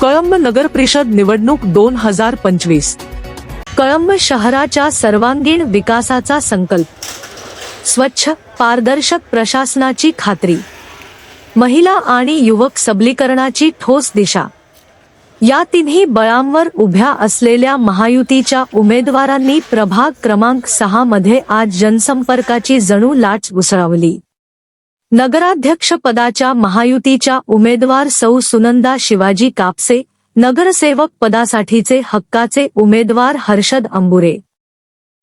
कळंब नगर परिषद निवडणूक दोन हजार पंचवीस. कळंब शहराच्या सर्वांगीण विकासाचा संकल्प. स्वच्छ पारदर्शक प्रशासनाची खात्री. महिला आणि युवक सबलीकरणाची ठोस दिशा. या तिन्ही बळांवर उभ्या असलेल्या महायुतीच्या उमेदवारांनी प्रभाग क्रमांक सहा मध्ये आज जनसंपर्काची जणू लाट उसळवली. नगराध्यक्षपदाच्या महायुतीच्या उमेदवार सौ सुनंदा शिवाजी कापसे नगरसेवक पदासाठीचे हक्काचे उमेदवार हर्षद अंबुरे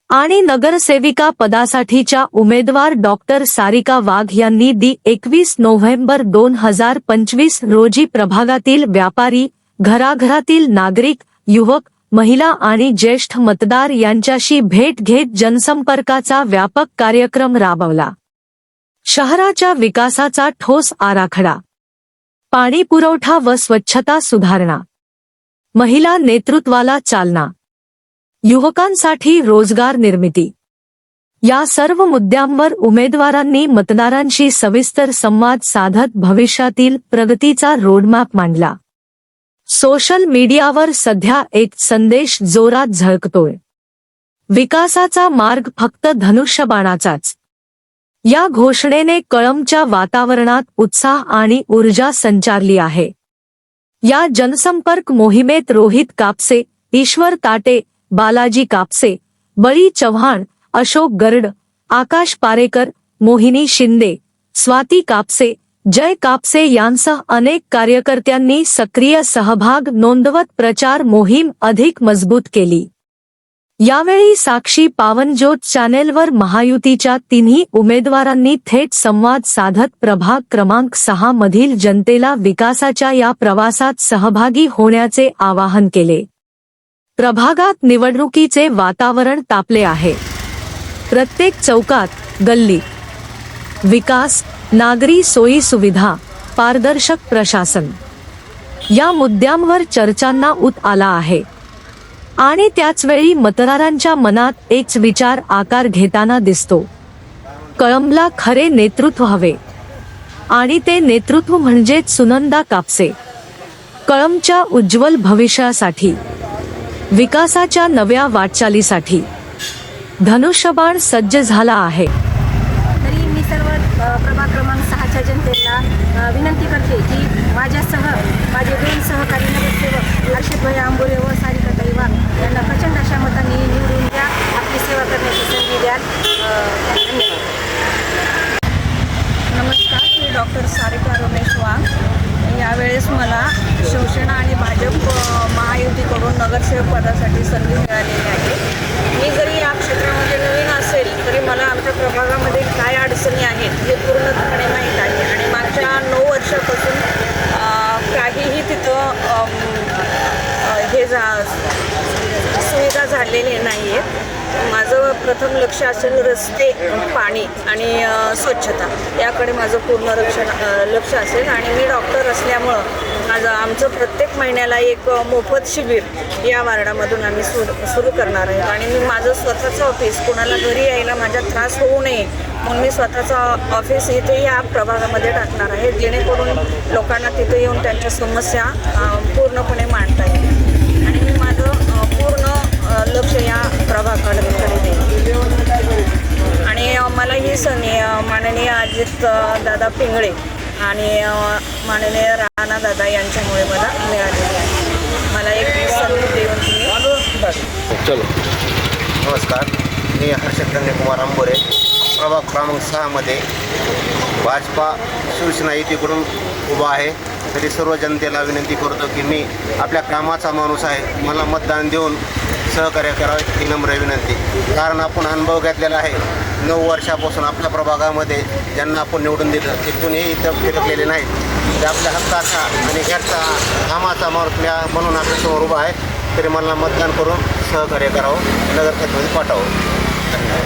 आणि नगरसेविका पदासाठीच्या उमेदवार डॉक्टर सारिका वाघ यांनी दि एकवीस नोव्हेंबर दोन हजार पंचवीस रोजी प्रभागातील व्यापारी घराघरातील नागरिक युवक महिला आणि ज्येष्ठ मतदार यांच्याशी भेट घेत जनसंपर्काचा व्यापक कार्यक्रम राबवला. शहराच्या विकासाचा ठोस आराखडा. पाणी पुरवठा व स्वच्छता सुधारणा. महिला नेतृत्वाला चालना. युवकांसाठी रोजगार निर्मिती. या सर्व मुद्द्यांवर उमेदवारांनी मतदारांशी सविस्तर संवाद साधत भविष्यातील प्रगतीचा रोडमॅप मांडला. सोशल मीडियावर सध्या एक संदेश जोरात झळकतोय. विकासाचा मार्ग फक्त धनुष्यबाणाचाच. या घोषणेने कळमच्या वातावरणात उत्साह आणि ऊर्जा संचारली आहे. या जनसंपर्क मोहिमेत रोहित कापसे ईश्वर ताटे बालाजी कापसे बळी चव्हाण अशोक गर्ड आकाश पारेकर मोहिनी शिंदे स्वाती कापसे जय कापसे यांसह अनेक कार्यकर्त्यांनी सक्रिय सहभाग नोंदवत प्रचार मोहीम अधिक मजबूत केली. यावेळी साक्षी पावनज्योत चॅनेलवर महायुतीच्या तिन्ही उमेदवारांनी थेट संवाद साधत प्रभाग क्रमांक सहा मधील जनतेला विकासाच्या या प्रवासात सहभागी होण्याचे आवाहन केले. प्रभागात निवडणुकीचे वातावरण तापले आहे. प्रत्येक चौकात गल्ली विकास नागरी सोयी सुविधा पारदर्शक प्रशासन या मुद्द्यांवर चर्चांना उत आला आहे. आणि त्याचवेळी मतदारांच्या मनात एक विचार आकार घेताना दिसतो. कळंबला खरे नेतृत्व हवे. आणि ते नेतृत्व म्हणजेच सुनंदा कापसे. कळंबच्या उज्ज्वल भविष्यासाठी. विकासाच्या नव्या वाटचालीसाठी. धनुष्यबाण सज्ज झाला आहे. तरी मी सर्व प्रभाग क्रमांक सहाच्या जनतेला विनंती करते की माझ्यासह माझे दोन सहकारी नगरसेवक हर्षदभाई आंबोरे व सारी परिवार. यांना प्रचंड अशा मतांनी निवडून द्या. आपली सेवा करण्याची संधी द्याल. धन्यवाद. नमस्कार मी डॉक्टर सारिका रमेश वाघ यावेळेस मला शिवसेना आणि भाजप महायुतीकडून नगरसेवक पदासाठी संधी मिळालेली आहे. मी जरी या क्षेत्रामध्ये नवीन असेल तरी मला आमच्या प्रभागामध्ये काय अडचणी आहेत हे पूर्णपणे माहिती आहे आणि मागच्या नऊ वर्षापासून अ, काहीही तिथं अम, अ, जा सुविधा झालेली नाही आहेत माझं प्रथम लक्ष असेल रस्ते पाणी आणि स्वच्छता. याकडे माझं पूर्ण लक्ष लक्ष असेल आणि मी डॉक्टर असल्यामुळं माझं आमचं प्रत्येक महिन्याला एक मोफत शिबिर या वार्डामधून आम्ही सुरू सुरू करणार आहे. आणि मी माझं स्वतःचं ऑफिस कोणाला घरी यायला माझ्या त्रास होऊ नये म्हणून मी स्वतःचं ऑफिस इथे या प्रभागामध्ये टाकणार आहे. जेणेकरून लोकांना तिथे येऊन त्यांच्या समस्या पूर्णपणे मांडता येईल आणि मी माझं अ, पूर्ण अ, लक्ष या प्रभागाकडे देईन आणि मला ही संधी माननीय अजित दादा पिंगळे आणि माननीय राणा दादा यांच्यामुळे मला मिळालेली आहे मला एक संधी देऊन तुम्ही चलो. नमस्कार. मी हर्षद कन्याकुमार आंबोरे. प्रभाग क्रमांक सहामध्ये भाजपा शिवसेना युतीकडून उभा आहे. तरी सर्व जनतेला विनंती करतो की मी आपल्या कामाचा माणूस आहे. मला मतदान देऊन सहकार्य करावे ही नम्र विनंती. कारण आपण अनुभव घेतलेला आहे. नऊ वर्षापासून आपल्या प्रभागामध्ये ज्यांना आपण निवडून दिलं ते कुणीही इथं फिरकलेले नाहीत. ते आपल्या हक्काचा आणि घरचा कामाचा माणूस म्हणून आपल्यासमोर उभा आहे. तरी मला मतदान करून सहकार्य करावं नगरखेतमध्ये पाठवावं. धन्यवाद.